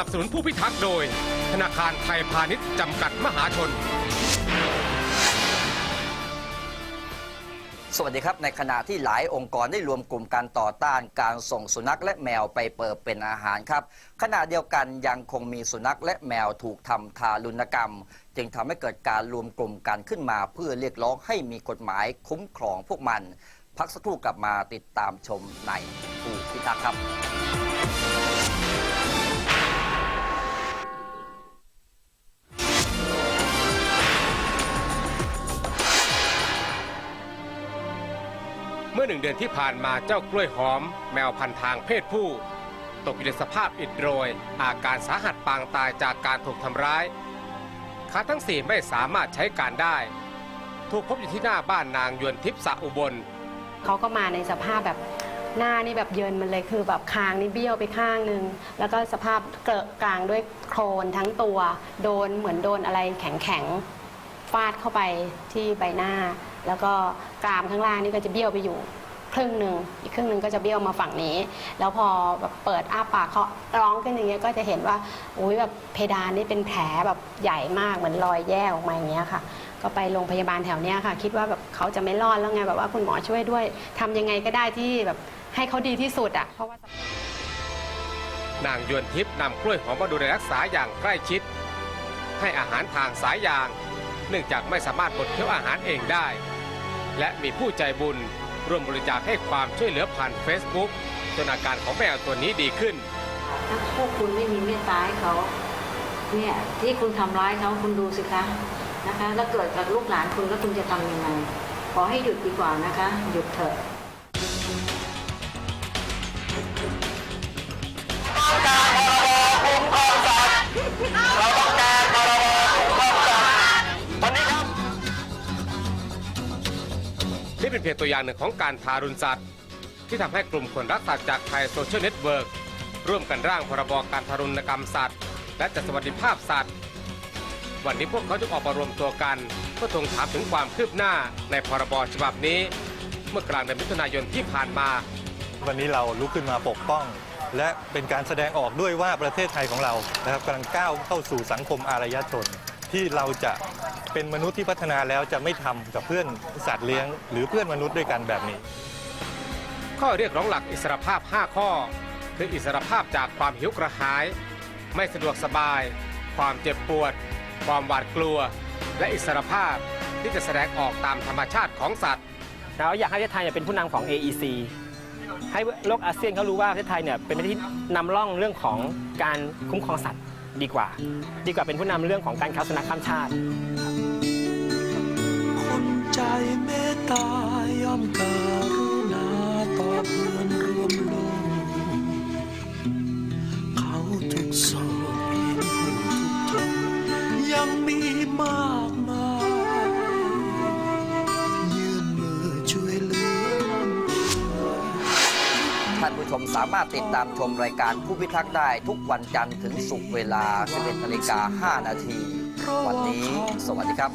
นับสนุนผู้พิทักษ์โดย ธนาคารไทยพาณิชย์จำกัดมหาชน สวัสดีครับ ในขณะที่หลายองค์กรได้รวมกลุ่มการต่อต้านการส่งสุนัขและแมวไปเปิดเป็นอาหารครับ ขณะเดียวกันยังคงมีสุนัขและแมวถูกทำทารุณกรรม จึงทำให้เกิดการรวมกลุ่มกันขึ้นมา เพื่อเรียกร้องให้มีกฎหมายคุ้มครองพวกมัน พักสักครู่กลับมาติดตามชมในผู้พิทักษ์ครับ มื่อหนึ่งเดือนที่ผ่านมาเจ้ากล้วยหอม แมวพันทางเพศผู้ ตกอยู่ในสภาพอิดโรย อาการสาหัสปางตายจากการถูกทำร้ายขาทั้งสี่ไม่สามารถใช้การได้ ถูกพบอยู่ที่หน้าบ้านนางยวนทิพย์สะอุบลเขาก็มาในสภาพแบบหน้านี่แบบเยินมันเลยคือแบบคางนี่เบี้ยวไปข้างหนึ่งแล้วก็สภาพเกลอะกลางด้วยโครนทั้งตัว โดนเหมือนโดนอะไรแข็งๆฟาดเข้าไปที่ใบหน้า แล้วก็กรามข้างล่างนี่ก็จะเบี้ยวไปอยู่ครึ่งหนึ่งอีกครึ่งหนึ่งก็จะเบี้ยวมาฝั่งนี้ แล้วพอแบบเปิดอ้าปากเขาร้องขึ้นอย่างเงี้ยก็จะเห็นว่าอุ้ยแบบเพดานนี่เป็นแผลแบบใหญ่มากเหมือนรอยแยกออกมาอย่างเงี้ยค่ะ ก็ไปโรงพยาบาลแถวเนี้ยค่ะ คิดว่าแบบเขาจะไม่รอดแล้วไงแบบว่าคุณหมอช่วยด้วยทำยังไงก็ได้ที่แบบให้เขาดีที่สุดอะเพราะว่านางยวนทิพย์นำกล้วยหอมมาดูแลรักษาอย่างใกล้ชิด ให้อาหารทางสายยาง เนื่องจากไม่สามารถบดเคี้ยวอาหารเองได้ และมีผู้ใจบุญร่วมบริจาคให้ความช่วยเหลือผ่าน Facebook จนอาการของแมวตัวนี้ดีขึ้น ถ้าพวกคุณไม่มีเมตตาให้เขาเนี่ยที่คุณทำร้ายเขาคุณดูสิคะนะคะ แล้วเกิดกับลูกหลานคุณแล้วคุณจะทำยังไงขอให้หยุดดีกว่านะคะ หยุดเถอะ นี่เป็นเพียงตัวอย่างหนึ่งของการทารุณสัตว์ ที่ทำให้กลุ่มคนรักสัตว์จากไทยโซเชียลเน็ตเวิร์กร่วมกันร่างพรบการทารุณกรรมสัตว์ และจัดสวัสดิภาพสัตว์ วันนี้พวกเขาจึงออกมารวมตัวกัน เพื่อทวงถามถึงความคืบหน้าในพรบฉบับนี้ เมื่อกลางเดือนมิถุนายนที่ผ่านมา วันนี้เราลุกขึ้นมาปกป้อง และเป็นการแสดงออกด้วยว่าประเทศไทยของเรานะครับกำลังก้าวเข้าสู่สังคมอารยชน ที่เราจะเป็นมนุษย์ที่พัฒนาแล้วจะไม่ทำกับเพื่อนสัตว์เลี้ยง หรือเพื่อนมนุษย์ด้วยกันแบบนี้ ข้อเรียกร้องหลักอิสรภาพ 5 ข้อ คืออิสรภาพจากความหิวกระหาย ไม่สะดวกสบาย ความเจ็บปวด ความหวาดกลัว และอิสรภาพที่จะแสดงออกตามธรรมชาติของสัตว์ เราอยากให้ประเทศไทยเนี่ยเป็นผู้นำของ AEC ให้โลกอาเซียนเขารู้ว่าประเทศไทยเนี่ยเป็นประเทศที่นำร่องเรื่องของการคุ้มครองสัตว์ ดีกว่า ดีกว่าเป็นผู้นำเรื่องของการค้าสุนัขข้ามชาติ คนใจเมตตาย่อมการุณาต่อเพื่อน ท่านผู้ชมสามารถติดตามชมรายการผู้พิทักษ์ได้ทุกวันจันทร์ถึงศุกร์เวลา 11นาฬิกา5นาที วันนี้ สวัสดีครับ